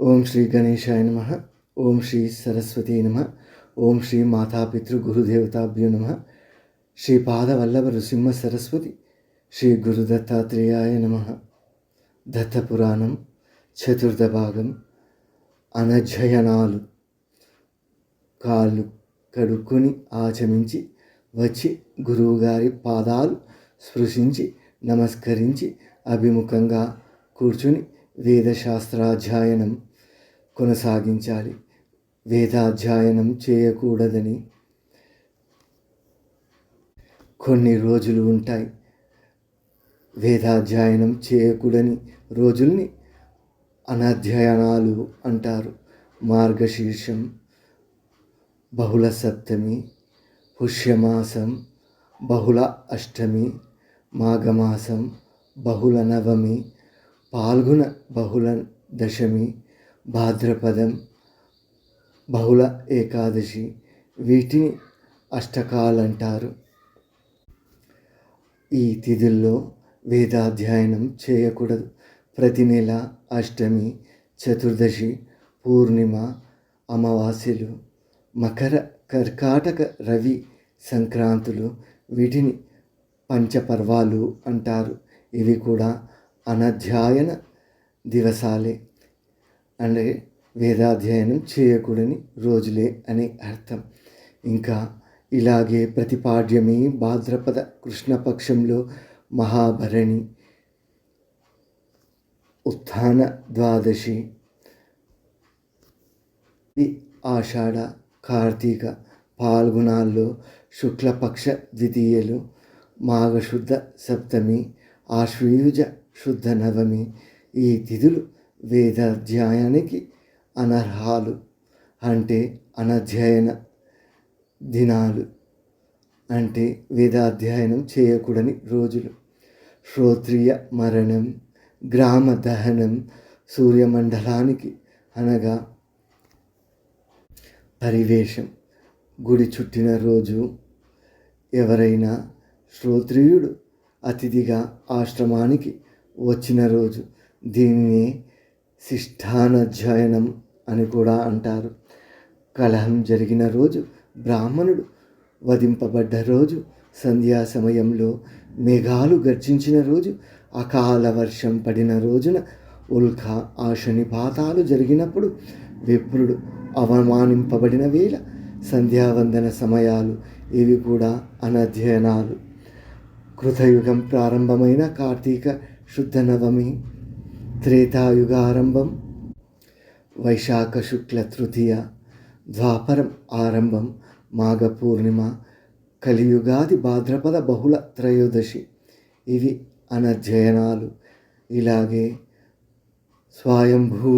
ఓం శ్రీ గణేశాయ నమ. ఓం శ్రీ సరస్వతీ నమ. ఓం శ్రీ మాతాపితృ గురుదేవతాభ్యో నమ. శ్రీ పాదవల్లభ నృసింహ సరస్వతి శ్రీ గురుదత్తాత్రేయాయ నమ. దత్తపురాణం చతుర్థ భాగం అనజయనాలు కాళ్ళు కడుక్కొని ఆచమించి వచ్చి గురువుగారి పాదాలు స్పృశించి నమస్కరించి అభిముఖంగా కూర్చుని వేదశాస్త్రాధ్యయనం కొనసాగించాలి. వేదాధ్యయనం చేయకూడదని కొన్ని రోజులు ఉంటాయి. వేదాధ్యయనం చేయకూడని రోజుల్ని అనధ్యయనాలు అంటారు. మార్గశీర్షం బహుళ సప్తమి పుష్యమాసం బహుళ అష్టమి మాఘమాసం బహుళ నవమి పాల్గొన బహుళ దశమి భాద్రపదం బహుళ ఏకాదశి వీటిని అష్టకాలంటారు. ఈ తిథుల్లో వేదాధ్యయనం చేయకూడదు. ప్రతి నెల అష్టమి చతుర్దశి పూర్ణిమ అమావాస్యలు మకర కర్కాటక రవి సంక్రాంతులు వీటిని పంచపర్వాలు అంటారు. ఇవి కూడా అనధ్యాయన దివసాలే అంటే వేదాధ్యయనం చేయకూడని రోజులే అని అర్థం ఇంకా ఇలాగే ప్రతిపాడ్యమి భాద్రపద కృష్ణపక్షంలో మహాభరణి ఉత్థాన ద్వాదశి ఆషాఢ కార్తీక పాల్గొనాల్లో శుక్లపక్ష ద్వితీయలు మాఘశుద్ధ సప్తమి ఆశ్వయుజ శుద్ధ నవమి. ఈ తిథులు వేదాధ్యాయానికి అనర్హాలు అంటే అనధ్యయన దినాలు అంటే వేదాధ్యయనం చేయకూడని రోజులు. శ్రోత్రియ మరణం గ్రామ దహనం సూర్యమండలానికి అనగా పరివేషం. గుడి చుట్టిన రోజు ఎవరైనా శ్రోత్రియుడు అతిథిగా ఆశ్రమానికి వచ్చిన రోజు దీనిని శిష్టానధ్యయనం అని కూడా అంటారు. కలహం జరిగిన రోజు బ్రాహ్మణుడు వధింపబడ్డ రోజు సంధ్యా సమయంలో మేఘాలు గర్జించిన రోజు అకాల వర్షం పడిన రోజున ఉల్క ఆశనిపాతాలు జరిగినప్పుడు విప్రుడు అవమానింపబడిన వేళ సంధ్యావందన సమయాలు ఇవి కూడా అనధ్యయనాలు. కృతయుగం ప్రారంభమైన కార్తీక శుద్ధ నవమి త్రేతాయుగారంభం వైశాఖ శుక్ల తృతీయ ద్వాపరం ఆరంభం మాఘ పూర్ణిమ కలియుగాది భాద్రపద బహుళ త్రయోదశి ఇవి అనధ్యయనాలు ఇలాగే స్వయంభూ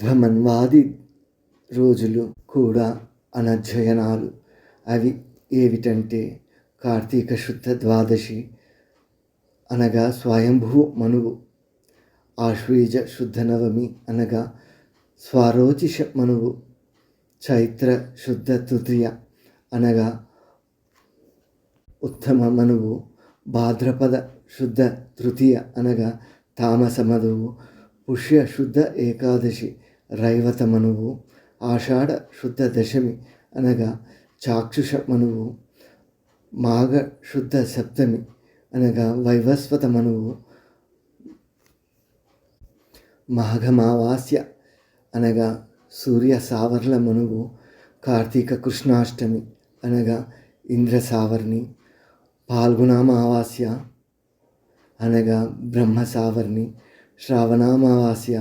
భ్రమన్వాది రోజులు కూడా అనధ్యయనాలు అవి ఏమిటంటే కార్తీక శుద్ధ ద్వాదశి అనగా స్వయంభూ మనువు. ఆశ్వీజ శుద్ధ నవమి అనగా స్వారోచిష మనువు. చైత్ర శుద్ధ తృతీయ అనగా ఉత్తమ మనువు. భాద్రపద శుద్ధ తృతీయ అనగా తామస మధువు పుష్య శుద్ధ ఏకాదశి రైవత మనువు. ఆషాఢ శుద్ధ దశమి అనగా చాక్షుష మనువు. మాఘ శుద్ధ సప్తమి అనగా వైవస్వత మనువు మాఘమావాస్య అనగా సూర్య సావర్ల మనువు కార్తీక కృష్ణాష్టమి అనగా ఇంద్ర సావర్ణి పాల్గుణామావాస్య అనగా బ్రహ్మ సావర్ణి శ్రావణామావాస్య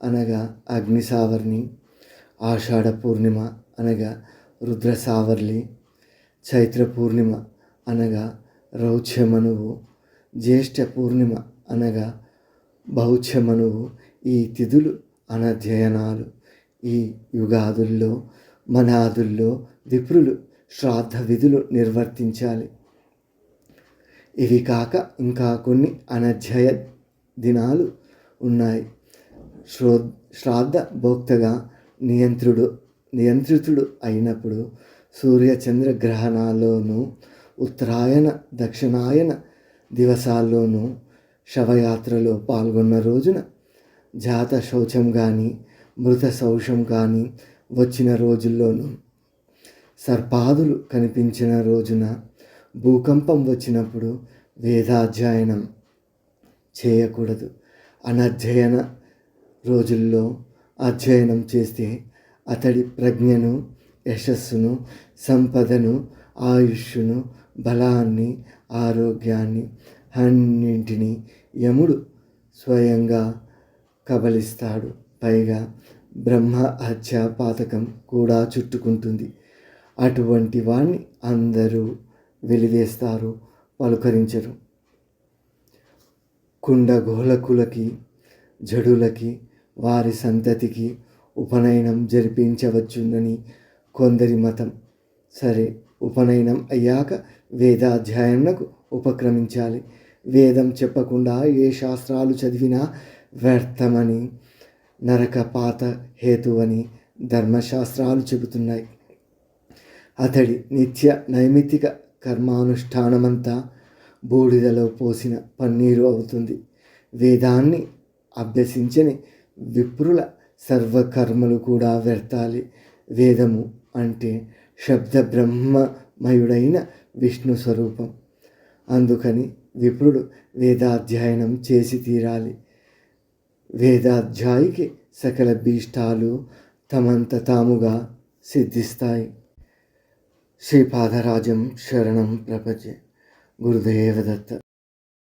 అనగా అగ్ని సావర్ణి ఆషాఢ పూర్ణిమ అనగా రుద్ర సావర్లి చైత్ర పూర్ణిమ అనగా రౌచ్యమనువు జ్యేష్ఠ పూర్ణిమ అనగా భౌచ్యమనువు ఈ తిథులు అనధ్యయనాలు. ఈ యుగాదుల్లో మనాదుల్లో విప్రులు శ్రాద్ధ విధులు నిర్వర్తించాలి. ఇవి కాక ఇంకా కొన్ని అనధ్యయ దినాలు ఉన్నాయి. శ్రో శ్రాద్ధ భోక్తగా నియంత్రుడు నియంత్రితుడు అయినప్పుడు సూర్యచంద్ర గ్రహణాల్లోనూ ఉత్తరాయణ దక్షిణాయన దివసాల్లోనూ శవయాత్రలో పాల్గొన్న రోజున జాత శౌచం కానీ మృత శౌచం కానీ వచ్చిన రోజుల్లోనూ సర్పాదులు కనిపించిన రోజున భూకంపం వచ్చినప్పుడు వేదాధ్యయనం చేయకూడదు. అనధ్యయన రోజుల్లో అధ్యయనం చేస్తే అతడి ప్రజ్ఞను యశస్సును సంపదను ఆయుష్ను బలాన్ని ఆరోగ్యాన్ని అన్నింటినీ యముడు స్వయంగా కబలిస్తాడు. పైగా బ్రహ్మ హత్య పాతకం కూడా చుట్టుకుంటుంది. అటువంటి వాణ్ణి అందరూ వెలివేస్తారు పలుకరించరు. కుండగోళకులకి జడులకి వారి సంతతికి ఉపనయనం జరిపించవచ్చునని కొందరి మతం. సరే ఉపనయనం అయ్యాక వేదాధ్యయనకు ఉపక్రమించాలి. వేదం చెప్పకుండా ఏ శాస్త్రాలు చదివినా వ్యర్థమని నరకపాత హేతువని ధర్మశాస్త్రాలు చెబుతున్నాయి. అతడి నిత్య నైమిత్తిక కర్మానుష్ఠానమంతా బూడిదలో పోసిన పన్నీరు అవుతుంది. వేదాన్ని అభ్యసించని విప్రుల సర్వకర్మలు కూడా వ్యర్థాలి. వేదము అంటే శబ్ద బ్రహ్మమయుడైన విష్ణు స్వరూపం అందుకని విప్రుడు వేదాధ్యయనం చేసి తీరాలి. వేదాధ్యాయికి సకల భీష్టాలు తమంత తాముగా సిద్ధిస్తాయి. శ్రీపాదరాజం శరణం ప్రపంచ గురుదేవదత్త.